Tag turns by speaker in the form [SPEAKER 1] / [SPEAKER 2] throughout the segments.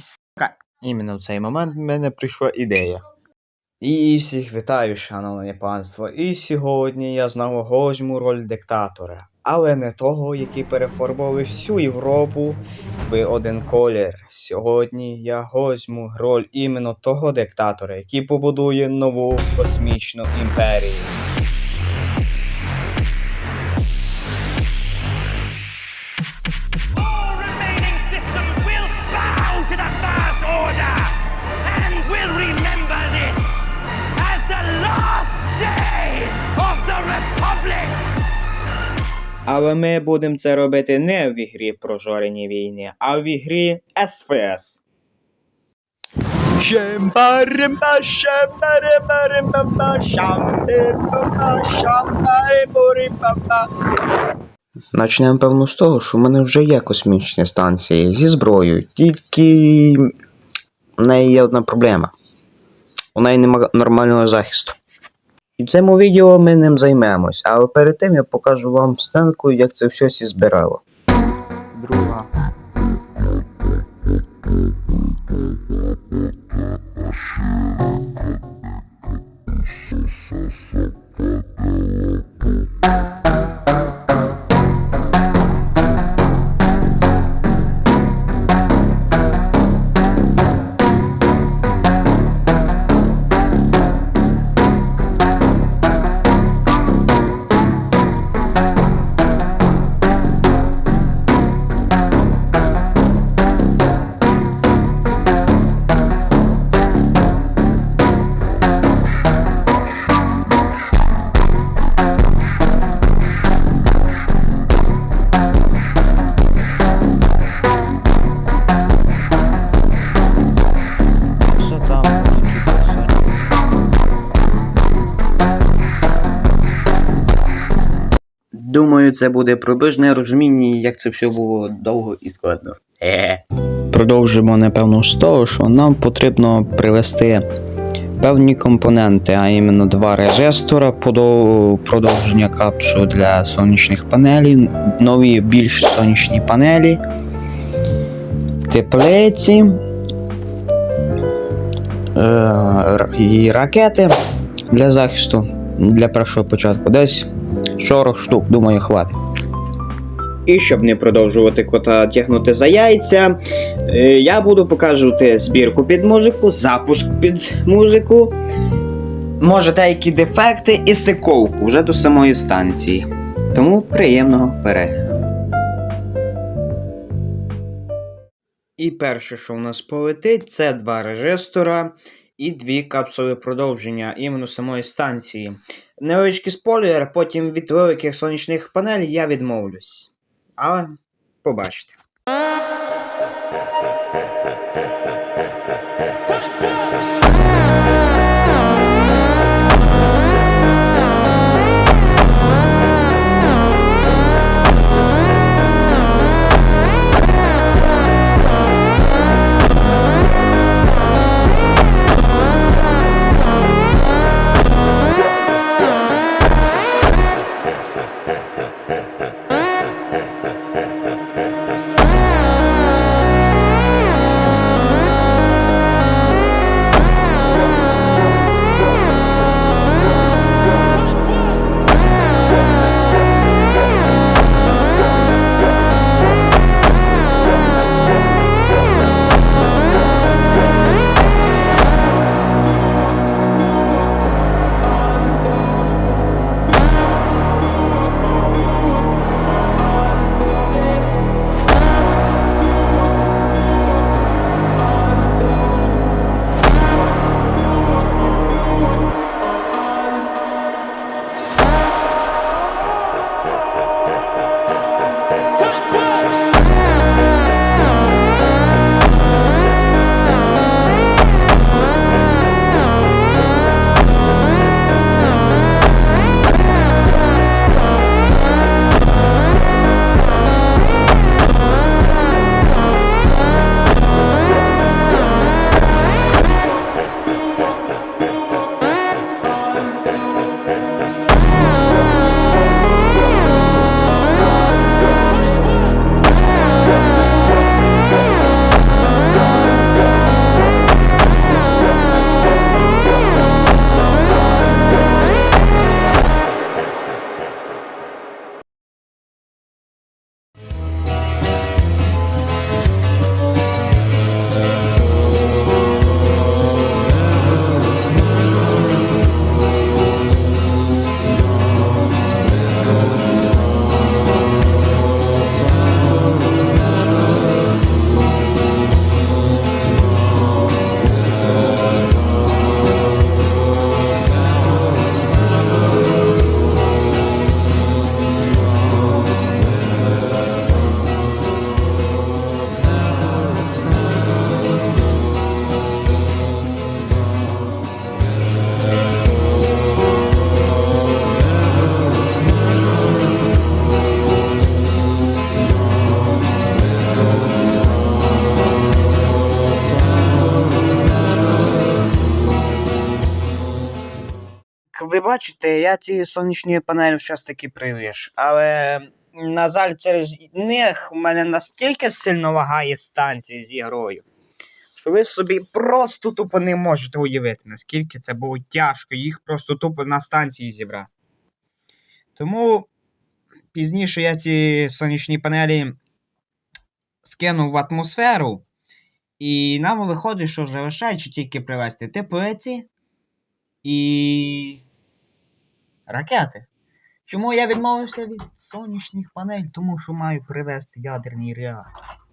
[SPEAKER 1] сука. Іменно в цей момент в мене прийшла ідея. І всіх вітаю, шановне панство. І сьогодні я знову возьму роль диктатора, але не того, який перефарбовує всю Європу в один колір. Сьогодні я возьму роль іменно того диктатора, який побудує нову космічну імперію. Але ми будемо це робити не в ігрі прожорені війни, а в ігрі СФС. Начнемо певно з того, що в мене вже є космічні станції зі зброєю, тільки в неї є одна проблема. У неї немає нормального захисту. І в цьому відео ми ним займемось, але перед тим я покажу вам сценку, як це все сі збирало. Друга. Що Думаю, це буде приближне розуміння, як це все було довго і складно. Е. Продовжимо, напевно, з того, що нам потрібно привести певні компоненти, а іменно два резистора, продовження капсул для сонячних панелей, нові більш сонячні панелі, теплиці е, і ракети для захисту для першого початку. Десь 40 штук, думаю, хватить. І щоб не продовжувати кота тягнути за яйця, е, я буду показувати збірку під музику, запуск під музику, може деякі дефекти і стиковку вже до самої станції. Тому приємного перегляду. І перше, що в нас полетить, це два режистора і дві капсули продовження іменно самої станції. Невеличкий спойлер, потім від великих сонячних панелей я відмовлюсь. Але побачите. Ви бачите, я ці сонячні панелі зараз таки привіз. Але, на жаль, через них в мене настільки сильно лагає станція з ігрою. Що ви собі просто тупо не можете уявити, наскільки це було тяжко їх просто тупо на станції зібрати. Тому пізніше я ці сонячні панелі скинув в атмосферу. І нам виходить, що залишаючи тільки привезти теплиці і ракети. Чому я відмовився від сонячних панель? Тому що маю привезти ядерний реактор.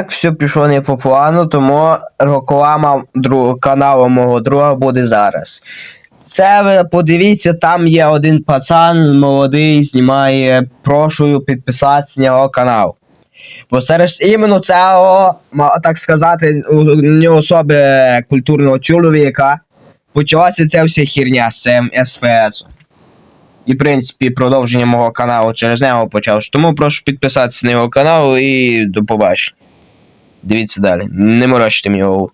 [SPEAKER 1] Так, все пішло не по плану, тому реклама каналу мого друга буде зараз. Це ви подивіться, там є один пацан молодий, знімає. Прошу підписатися на його канал. Бо серед іменно цього, так сказати, нього особи культурного чоловіка почалася ця вся херня з цим СФС. І, в принципі, продовження мого каналу через нього почалось. Тому прошу підписатися на його канал і до побачення. Дивіться далі. Не морочте мені голову.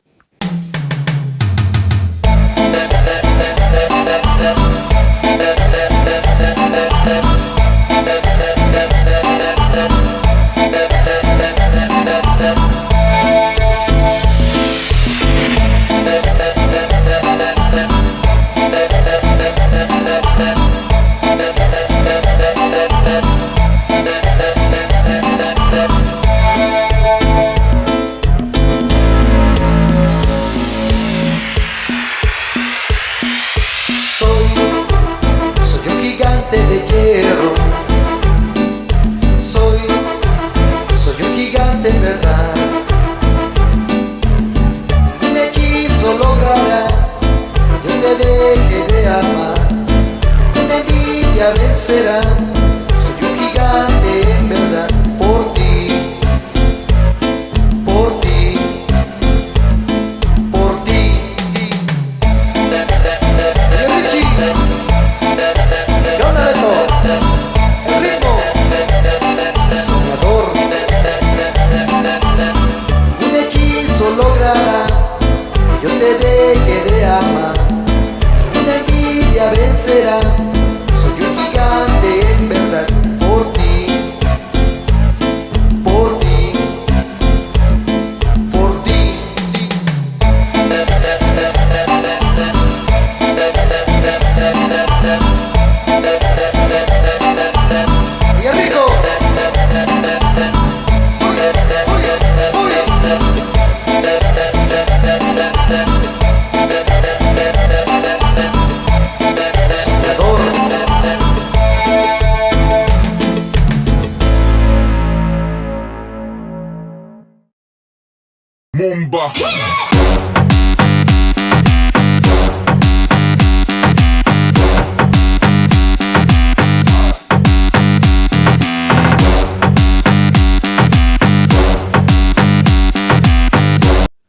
[SPEAKER 2] Mumba.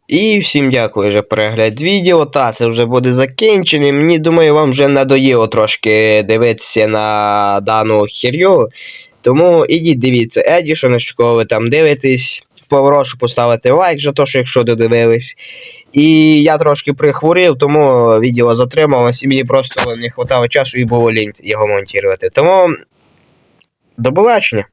[SPEAKER 1] І всім дякую за перегляд відео. Та це вже буде закінчений. Мені думаю, вам вже надоїло трошки дивитися на дану херю. Тому ідіть дивіться Едішон, якщо ви там дивитесь. Попрошу поставити лайк за те, що якщо додивились. І я трошки прихворів, тому відео затрималось, і мені просто не вистачало часу і було лінь його монтувати. Тому до побачення.